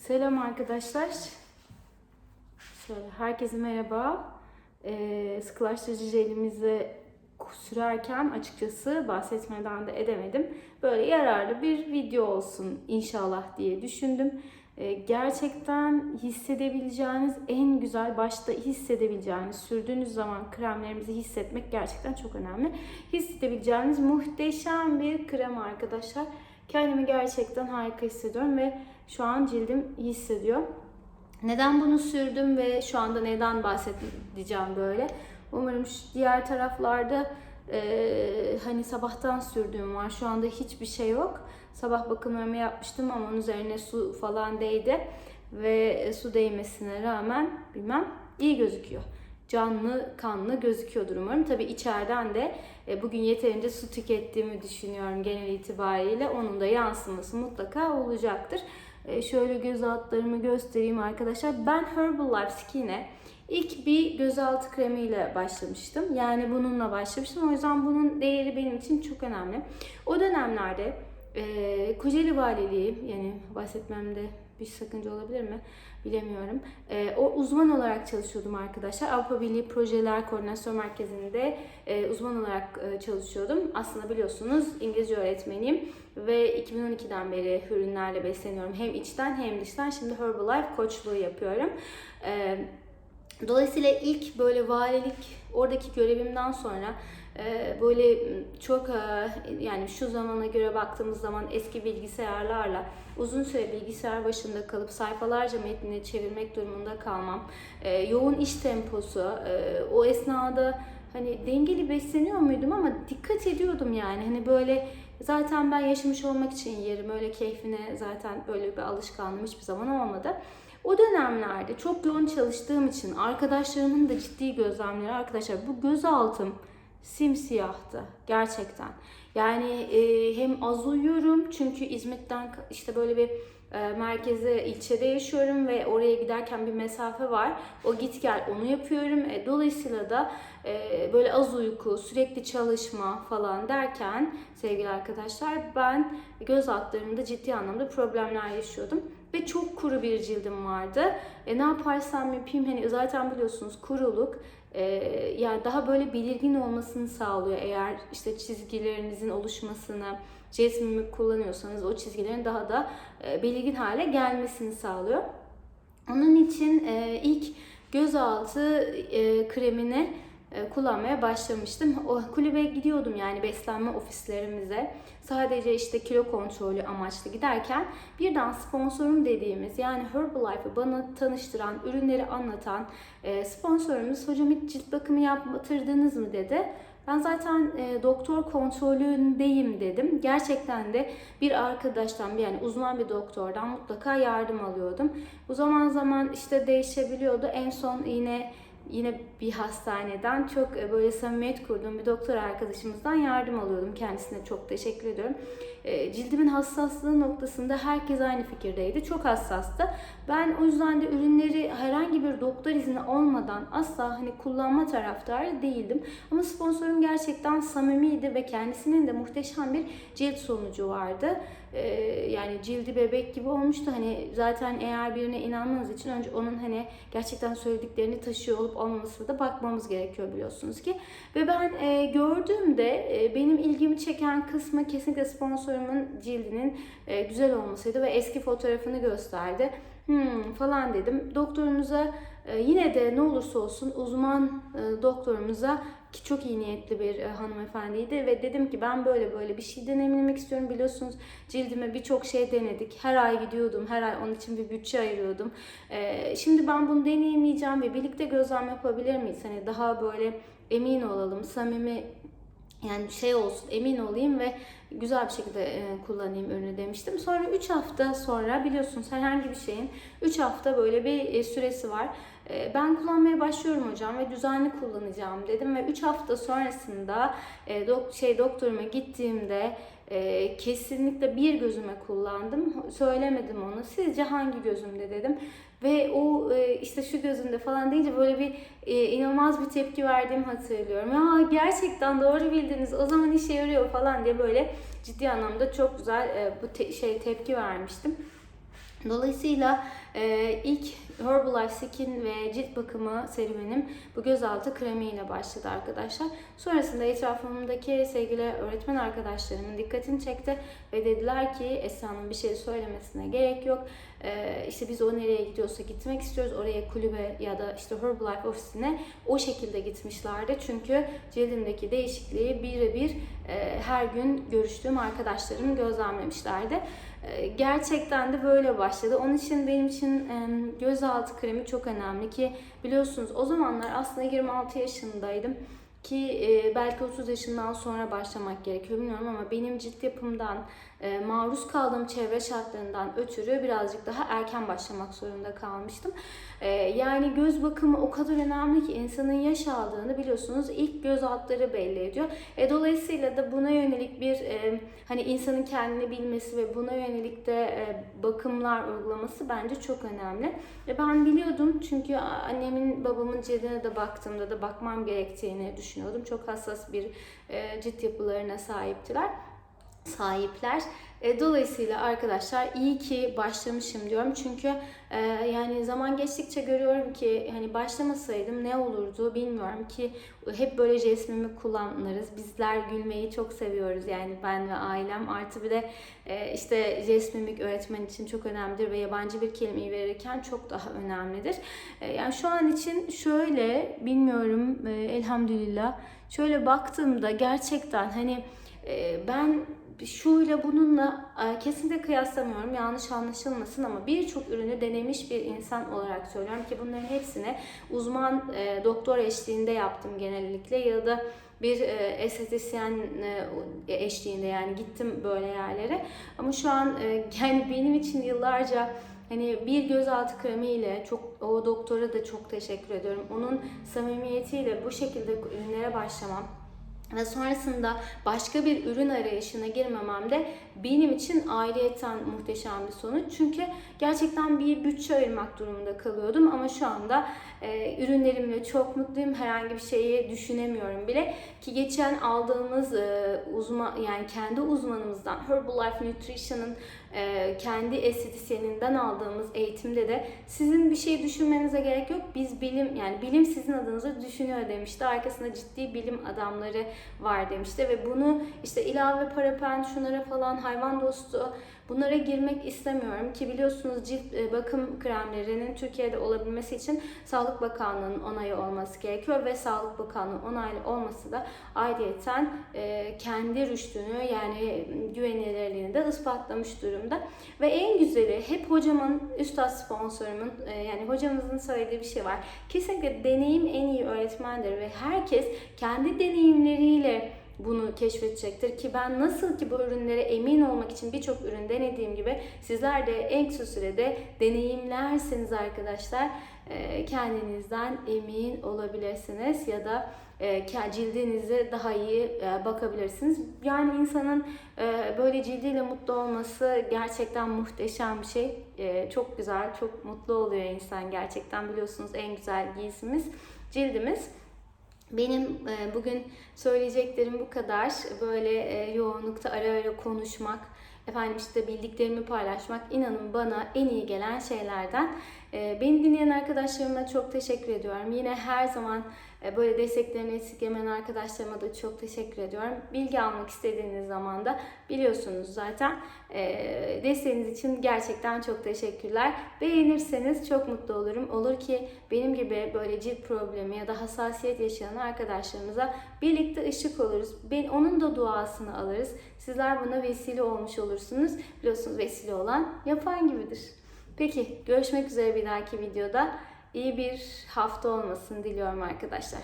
Selam arkadaşlar. Şöyle herkese merhaba. Ee, sıkılaştırıcı jelimizi sürerken açıkçası bahsetmeden de edemedim. Böyle yararlı bir video olsun inşallah diye düşündüm. Ee, gerçekten hissedebileceğiniz en güzel başta hissedebileceğiniz sürdüğünüz zaman kremlerimizi hissetmek gerçekten çok önemli. Hissedebileceğiniz muhteşem bir krem arkadaşlar. Kendimi gerçekten harika hissediyorum ve şu an cildim iyi hissediyor. Neden bunu sürdüm ve şu anda neden bahsedeceğim böyle? Umarım diğer taraflarda e, hani sabahtan sürdüğüm var. Şu anda hiçbir şey yok. Sabah bakımlarımı yapmıştım ama onun üzerine su falan değdi. Ve su değmesine rağmen bilmem iyi gözüküyor. Canlı, kanlı gözüküyordur umarım. Tabii içeriden de e, bugün yeterince su tükettiğimi düşünüyorum genel itibariyle. Onun da yansıması mutlaka olacaktır. E, şöyle göz altlarımı göstereyim arkadaşlar. Ben Herbalife Skin'e ilk bir gözaltı kremiyle başlamıştım. Yani bununla başlamıştım. O yüzden bunun değeri benim için çok önemli. O dönemlerde e, Kocaeli Valiliği yani bahsetmemde bir sakınca olabilir mi? Bilemiyorum. E, o uzman olarak çalışıyordum arkadaşlar. Avrupa Birliği Projeler Koordinasyon Merkezi'nde e, uzman olarak e, çalışıyordum. Aslında biliyorsunuz İngilizce öğretmeniyim ve 2012'den beri ürünlerle besleniyorum. Hem içten hem dıştan. Şimdi Herbalife koçluğu yapıyorum. E, dolayısıyla ilk böyle valilik oradaki görevimden sonra böyle çok e, yani şu zamana göre baktığımız zaman eski bilgisayarlarla uzun süre bilgisayar başında kalıp sayfalarca metnini çevirmek durumunda kalmam, e, yoğun iş temposu, e, o esnada hani dengeli besleniyor muydum ama dikkat ediyordum yani hani böyle zaten ben yaşamış olmak için yerim öyle keyfine zaten böyle bir alışkanlığım hiçbir zaman olmadı. O dönemlerde çok yoğun çalıştığım için arkadaşlarımın da ciddi gözlemleri arkadaşlar bu gözaltım simsiyahtı gerçekten. Yani e, hem az uyuyorum çünkü İzmit'ten işte böyle bir e, merkeze, ilçede yaşıyorum ve oraya giderken bir mesafe var. O git gel onu yapıyorum. E, dolayısıyla da e, böyle az uyku, sürekli çalışma falan derken sevgili arkadaşlar ben göz altlarımda ciddi anlamda problemler yaşıyordum. Ve çok kuru bir cildim vardı. E, ne yaparsam yapayım hani zaten biliyorsunuz kuruluk e, yani daha böyle belirgin olmasını sağlıyor. Eğer işte çizgilerinizin oluşmasını, mimik kullanıyorsanız o çizgilerin daha da e, belirgin hale gelmesini sağlıyor. Onun için e, ilk gözaltı e, kremini kullanmaya başlamıştım. O kulübe gidiyordum yani beslenme ofislerimize. Sadece işte kilo kontrolü amaçlı giderken birden sponsorum dediğimiz yani Herbalife'ı bana tanıştıran, ürünleri anlatan e, sponsorumuz hocam hiç cilt bakımı yaptırdınız mı dedi. Ben zaten e, doktor kontrolündeyim dedim. Gerçekten de bir arkadaştan yani uzman bir doktordan mutlaka yardım alıyordum. Bu zaman zaman işte değişebiliyordu. En son yine yine bir hastaneden çok e, böyle samimiyet kurduğum bir doktor arkadaşımızdan yardım alıyordum. Kendisine çok teşekkür ediyorum. E, cildimin hassaslığı noktasında herkes aynı fikirdeydi. Çok hassastı. Ben o yüzden de ürünleri herhangi bir doktor izni olmadan asla hani kullanma taraftarı değildim. Ama sponsorum gerçekten samimiydi ve kendisinin de muhteşem bir cilt sonucu vardı. E, yani cildi bebek gibi olmuştu. Hani zaten eğer birine inanmanız için önce onun hani gerçekten söylediklerini taşıyor olup olmamasına da bakmamız gerekiyor biliyorsunuz ki. Ve ben e, gördüğümde benim ilgimi çeken kısmı kesinlikle sponsorumun cildinin e, güzel olmasıydı ve eski fotoğrafını gösterdi. Hmm, falan dedim. Doktorumuza e, yine de ne olursa olsun uzman e, doktorumuza ki çok iyi niyetli bir e, hanımefendiydi ve dedim ki ben böyle böyle bir şey deneyimlemek istiyorum. Biliyorsunuz cildime birçok şey denedik. Her ay gidiyordum. Her ay onun için bir bütçe ayırıyordum. E, şimdi ben bunu deneyimleyeceğim ve birlikte gözlem yapabilir miyiz? Hani daha böyle emin olalım, samimi yani şey olsun emin olayım ve güzel bir şekilde e, kullanayım ürünü demiştim. Sonra 3 hafta sonra biliyorsunuz herhangi bir şeyin 3 hafta böyle bir e, süresi var. E, ben kullanmaya başlıyorum hocam ve düzenli kullanacağım dedim ve 3 hafta sonrasında dok şey doktoruma gittiğimde kesinlikle bir gözüme kullandım. Söylemedim onu. Sizce hangi gözümde dedim. Ve o e, işte şu gözümde falan deyince böyle bir e, inanılmaz bir tepki verdiğimi hatırlıyorum. Ya gerçekten doğru bildiniz o zaman işe yarıyor falan diye böyle ciddi anlamda çok güzel e, bu te- şey tepki vermiştim. Dolayısıyla e, ilk Herbalife Skin ve cilt bakımı serüvenim bu gözaltı kremi ile başladı arkadaşlar. Sonrasında etrafımdaki sevgili öğretmen arkadaşlarımın dikkatini çekti ve dediler ki Esra'nın bir şey söylemesine gerek yok. E, işte biz o nereye gidiyorsa gitmek istiyoruz. Oraya kulübe ya da işte Herbalife ofisine o şekilde gitmişlerdi. Çünkü cildimdeki değişikliği birebir e, her gün görüştüğüm arkadaşlarım gözlemlemişlerdi. E, gerçekten de böyle başladı. Onun için benim için gözaltı kremi çok önemli ki biliyorsunuz o zamanlar aslında 26 yaşındaydım ki e, belki 30 yaşından sonra başlamak gerekiyor bilmiyorum ama benim cilt yapımdan maruz kaldığım çevre şartlarından ötürü birazcık daha erken başlamak zorunda kalmıştım. E, yani göz bakımı o kadar önemli ki insanın yaş aldığını biliyorsunuz ilk göz altları belli ediyor. E, dolayısıyla da buna yönelik bir e, hani insanın kendini bilmesi ve buna yönelik de e, bakımlar uygulaması bence çok önemli. E, ben biliyordum çünkü annemin babamın cildine de baktığımda da bakmam gerektiğini düşünüyordum. Çok hassas bir e, cilt yapılarına sahiptiler sahipler. E, dolayısıyla arkadaşlar iyi ki başlamışım diyorum. Çünkü e, yani zaman geçtikçe görüyorum ki hani başlamasaydım ne olurdu bilmiyorum ki hep böyle jestimi kullanırız. Bizler gülmeyi çok seviyoruz yani ben ve ailem. Artı bir de e, işte jest mimik öğretmen için çok önemlidir ve yabancı bir kelimeyi verirken çok daha önemlidir. E, yani şu an için şöyle bilmiyorum e, elhamdülillah şöyle baktığımda gerçekten hani ben şuyla bununla e, kesinlikle kıyaslamıyorum. Yanlış anlaşılmasın ama birçok ürünü denemiş bir insan olarak söylüyorum ki bunların hepsini uzman e, doktor eşliğinde yaptım genellikle ya da bir e, estetisyen eşliğinde yani gittim böyle yerlere. Ama şu an yani benim için yıllarca Hani bir gözaltı kremiyle çok o doktora da çok teşekkür ediyorum. Onun samimiyetiyle bu şekilde ürünlere başlamam ve sonrasında başka bir ürün arayışına girmemem de benim için ayrıyeten muhteşem bir sonuç. Çünkü gerçekten bir bütçe ayırmak durumunda kalıyordum ama şu anda e, ürünlerimle çok mutluyum. Herhangi bir şeyi düşünemiyorum bile. Ki geçen aldığımız e, uzman yani kendi uzmanımızdan Herbalife Nutrition'ın kendi estetisyeninden aldığımız eğitimde de sizin bir şey düşünmenize gerek yok. Biz bilim yani bilim sizin adınıza düşünüyor demişti. Arkasında ciddi bilim adamları var demişti ve bunu işte ilave paraben şunlara falan hayvan dostu bunlara girmek istemiyorum ki biliyorsunuz cilt e, bakım kremlerinin Türkiye'de olabilmesi için Sağlık Bakanlığı'nın onayı olması gerekiyor ve Sağlık Bakanlığı onaylı olması da ayrıyeten e, kendi rüştünü yani güvenilirliğini de ispatlamış durumda. Ve en güzeli hep hocamın, üstad sponsorumun e, yani hocamızın söylediği bir şey var. Kesinlikle deneyim en iyi öğretmendir ve herkes kendi deneyimleriyle bunu keşfedecektir ki ben nasıl ki bu ürünlere emin olmak için birçok ürün denediğim gibi sizler de en kısa sürede deneyimlerseniz arkadaşlar e, kendinizden emin olabilirsiniz ya da e, cildinize daha iyi e, bakabilirsiniz. Yani insanın böyle cildiyle mutlu olması gerçekten muhteşem bir şey. Çok güzel, çok mutlu oluyor insan gerçekten biliyorsunuz en güzel giysimiz cildimiz. Benim e, bugün söyleyeceklerim bu kadar. Böyle e, yoğunlukta ara ara konuşmak, efendim işte bildiklerimi paylaşmak inanın bana en iyi gelen şeylerden. E, beni dinleyen arkadaşlarıma çok teşekkür ediyorum. Yine her zaman e, böyle desteklerini esirgemeyen arkadaşlarıma da çok teşekkür ediyorum. Bilgi almak istediğiniz zaman da biliyorsunuz zaten. E, desteğiniz için gerçekten çok teşekkürler. Beğenirseniz çok mutlu olurum. Olur ki benim gibi böyle cilt problemi ya da hassasiyet yaşayan arkadaşlarımıza birlikte ışık oluruz. Ben, onun da duasını alırız. Sizler buna vesile olmuş olursunuz. Biliyorsunuz vesile olan yapan gibidir. Peki görüşmek üzere bir dahaki videoda. İyi bir hafta olmasını diliyorum arkadaşlar.